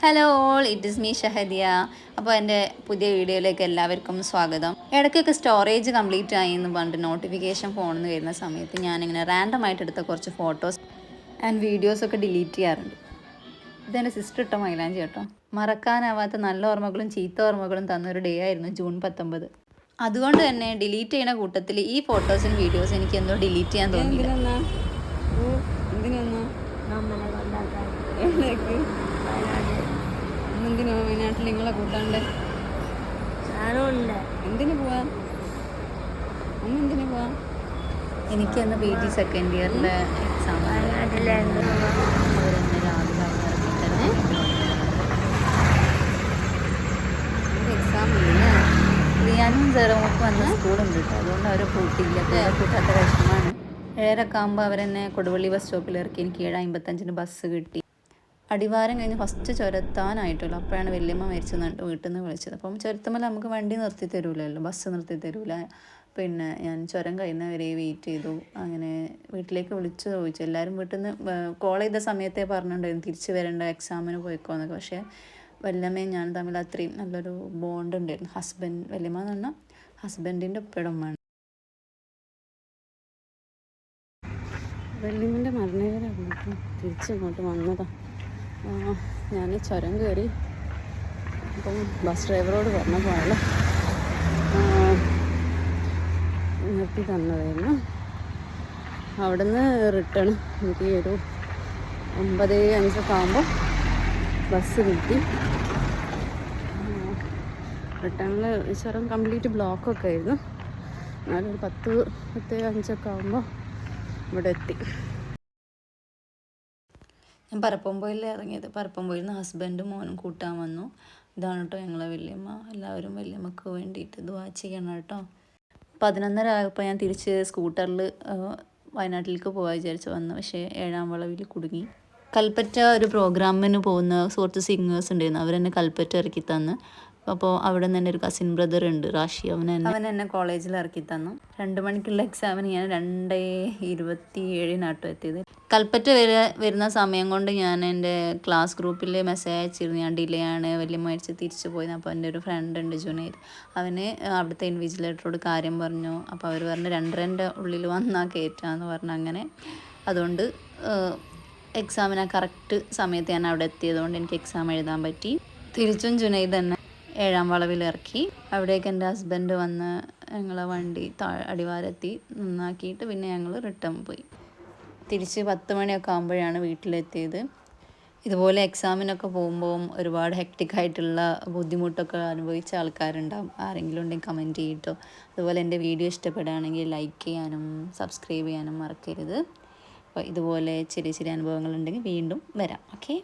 Hello all it is me Shahadiya അപ്പോൾ എന്റെ പുതിയ വീഡിയോയിലേക്ക് എല്ലാവർക്കും സ്വാഗതം. ഇടയ്ക്കൊക്കെ സ്റ്റോറേജ് കംപ്ലീറ്റ് ആയി എന്ന് പറഞ്ഞിട്ട് നോട്ടിഫിക്കേഷൻ ഫോണിൽ നിന്ന് വരുന്ന സമയത്ത് ഞാനിങ്ങനെ റാൻഡം ആയിട്ട് എടുത്ത കുറച്ച് ഫോട്ടോസ് ആൻഡ് വീഡിയോസൊക്കെ ഡിലീറ്റ് ചെയ്യാറുണ്ട്. ഇതെന്റെ സിസ്റ്റർ ഇട്ട മൈലാഞ്ചി കേട്ടോ. മറക്കാനാവാത്ത നല്ല ഓർമ്മകളും ചീത്ത ഓർമ്മകളും തന്നൊരു ഡേ ആയിരുന്നു ജൂൺ പത്തൊമ്പത്. അതുകൊണ്ട് തന്നെ ഡിലീറ്റ് ചെയ്യുന്ന കൂട്ടത്തിൽ ഈ ഫോട്ടോസും വീഡിയോസും എനിക്ക് എന്തോ ഡിലീറ്റ് ചെയ്യാൻ തോന്നിയില്ല. നിങ്ങളെ കൂട്ടാണ്ട്? എന്തിനു പോവാ? അമ്മ എന്തിനു പോവാ? എനിക്ക് അന്ന് പി ജി സെക്കൻഡ് ഇയറിലെ എക്സാം വയനാട്ടിലായിരുന്നു അവരെന്നെ രാവിലെ അവിടെ ഇറങ്ങിത്തരാം എക്സാം ഇല്ല. റിയാനും സെറോമൊക്കെ വന്ന സ്കൂളുണ്ട് കേട്ടോ. അതുകൊണ്ട് അവരെ കൂട്ടിയില്ല കൂടെ കൂട്ടാത്ത വിഷമമാണ്. ഏഴരക്കെ ആകുമ്പോൾ അവരെന്നെ കൊടുവള്ളി ബസ് സ്റ്റോപ്പിൽ ഇറക്കി. എനിക്ക് ഏഴ് അമ്പത്തഞ്ചിന് ബസ് കിട്ടി. അടിവാരം കഴിഞ്ഞ് ഫസ്റ്റ് ചുരത്താനായിട്ടുള്ളൂ. അപ്പോഴാണ് വല്യമ്മ മരിച്ചത് എന്നിട്ട് വീട്ടിൽ നിന്ന് വിളിച്ചത്. അപ്പം ചുരത്തുമ്പോൾ നമുക്ക് വണ്ടി നിർത്തി തരൂലല്ലോ ബസ് നിർത്തി തരൂല. പിന്നെ ഞാൻ ചുരം കഴിയുന്നവരെ വെയിറ്റ് ചെയ്തു. അങ്ങനെ വീട്ടിലേക്ക് വിളിച്ചു ചോദിച്ചു. എല്ലാവരും വീട്ടിൽ നിന്ന് കോൾ ചെയ്ത സമയത്തെ പറഞ്ഞിട്ടുണ്ടായിരുന്നു തിരിച്ച് വരേണ്ട എക്സാമിന് പോയിക്കോന്നൊക്കെ പക്ഷേ വല്യമ്മയും ഞാൻ തമ്മിൽ അത്രയും നല്ലൊരു ബോണ്ട് ഉണ്ടായിരുന്നു. ഹസ്ബൻഡ് വല്യമ്മ എന്ന് പറഞ്ഞാൽ ഹസ്ബൻഡിന്റെ ഉപ്പയുടമ്മയാണ് വെള്ളിമിന്റെ മരണകരാണ് തിരിച്ചങ്ങോട്ട് വന്നതാ. ഞാൻ ചുരം കയറി അപ്പം ബസ് ഡ്രൈവറോട് പറഞ്ഞപ്പോൾ അയാൾ നിർത്തി തന്നതായിരുന്നു. അവിടുന്ന് റിട്ടേൺ എനിക്ക് ഒരു ഒമ്പത് അഞ്ചൊക്കെ ആകുമ്പോൾ ബസ് കിട്ടി. റിട്ടേണിൽ ചുരം കംപ്ലീറ്റ് ബ്ലോക്കൊക്കെ ആയിരുന്നു. എന്നാലും ഒരു പത്ത് പത്ത് അഞ്ചൊക്കെ ആകുമ്പോൾ ഇവിടെ എത്തി. ഞാൻ പരപ്പമ്പൊയിൽ ഇറങ്ങിയത്. പരപ്പമ്പൊയിൽ നിന്ന് ഹസ്ബൻഡും മോനും കൂട്ടാൻ വന്നു. ഇതാണ് കേട്ടോ ഞങ്ങളെ വല്യമ്മ. എല്ലാവരും വല്യമ്മക്ക് വേണ്ടിയിട്ട് ദുവാ ചെയ്യണം കേട്ടോ. പതിനൊന്നര ആയപ്പോൾ ഞാൻ തിരിച്ച് സ്കൂട്ടറിൽ വയനാട്ടിലേക്ക് പോകാൻ വിചാരിച്ചു വന്നു. പക്ഷേ ഏഴാം വളവിൽ കുടുങ്ങി. കൽപ്പറ്റ ഒരു പ്രോഗ്രാമിന് പോകുന്ന സുഹൃത്ത് സിംഗേഴ്സ് ഉണ്ടായിരുന്നു. അവരെന്നെ കൽപ്പറ്റ ഇറക്കി തന്ന്. അപ്പോൾ അവിടെ നിന്ന് തന്നെ ഒരു കസിൻ ബ്രദർ ഉണ്ട് റാഷി. അവൻ എന്നെ അവൻ എന്നെ കോളേജിൽ ഇറക്കി തന്നു. രണ്ട് മണിക്കുള്ള എക്സാമിന് ഞാൻ രണ്ടേ ഇരുപത്തി ഏഴിനാട്ടോ എത്തിയത്. കൽപ്പറ്റ വരെ വരുന്ന സമയം കൊണ്ട് ഞാൻ എന്റെ ക്ലാസ് ഗ്രൂപ്പിൽ മെസ്സേജ് അയച്ചിരുന്നു. ഞാൻ ഡിലേ ആണ് വലിയ മേടിച്ച് തിരിച്ചു പോയത് അപ്പോൾ എന്റെ ഒരു ഫ്രണ്ട് ഉണ്ട് ജുനൈദ് അവന് അവിടുത്തെ ഇൻവിജിലേറ്ററോട് കാര്യം പറഞ്ഞു. അപ്പോൾ അവർ പറഞ്ഞു രണ്ടരന്റെ ഉള്ളിൽ വന്നാൽ കയറ്റാന്ന് പറഞ്ഞു. അങ്ങനെ. അതുകൊണ്ട് എക്സാമിന് കറക്റ്റ് സമയത്ത് ഞാൻ അവിടെ എത്തിയതുകൊണ്ട് എനിക്ക് എക്സാം എഴുതാൻ പറ്റി. തിരിച്ചും ജുനൈദ് തന്നെ. ഏഴാം വളവിൽ ഇറക്കി. അവിടേക്ക് എന്റെ ഹസ്ബൻഡ് വന്ന് ഞങ്ങളെ വണ്ടി താ അടിവാരത്തി നന്നാക്കിയിട്ട് പിന്നെ ഞങ്ങൾ റിട്ടേൺ പോയി. തിരിച്ച് പത്ത് മണിയൊക്കെ ആകുമ്പോഴാണ് വീട്ടിലെത്തിയത്. ഇതുപോലെ എക്സാമിനൊക്കെ പോകുമ്പോൾ ഒരുപാട് ഹെക്റ്റിക് ആയിട്ടുള്ള ബുദ്ധിമുട്ടൊക്കെ അനുഭവിച്ച ആൾക്കാരുണ്ടാവും. ആരെങ്കിലും ഉണ്ടെങ്കിൽ കമന്റ് ചെയ്യട്ടോ. അതുപോലെ എന്റെ വീഡിയോ ഇഷ്ടപ്പെടുകയാണെങ്കിൽ ലൈക്ക് ചെയ്യാനും സബ്സ്ക്രൈബ് ചെയ്യാനും മറക്കരുത്. അപ്പോൾ ഇതുപോലെ ചെറിയ ചെറിയ അനുഭവങ്ങളുണ്ടെങ്കിൽ വീണ്ടും വരാം. ഓക്കെ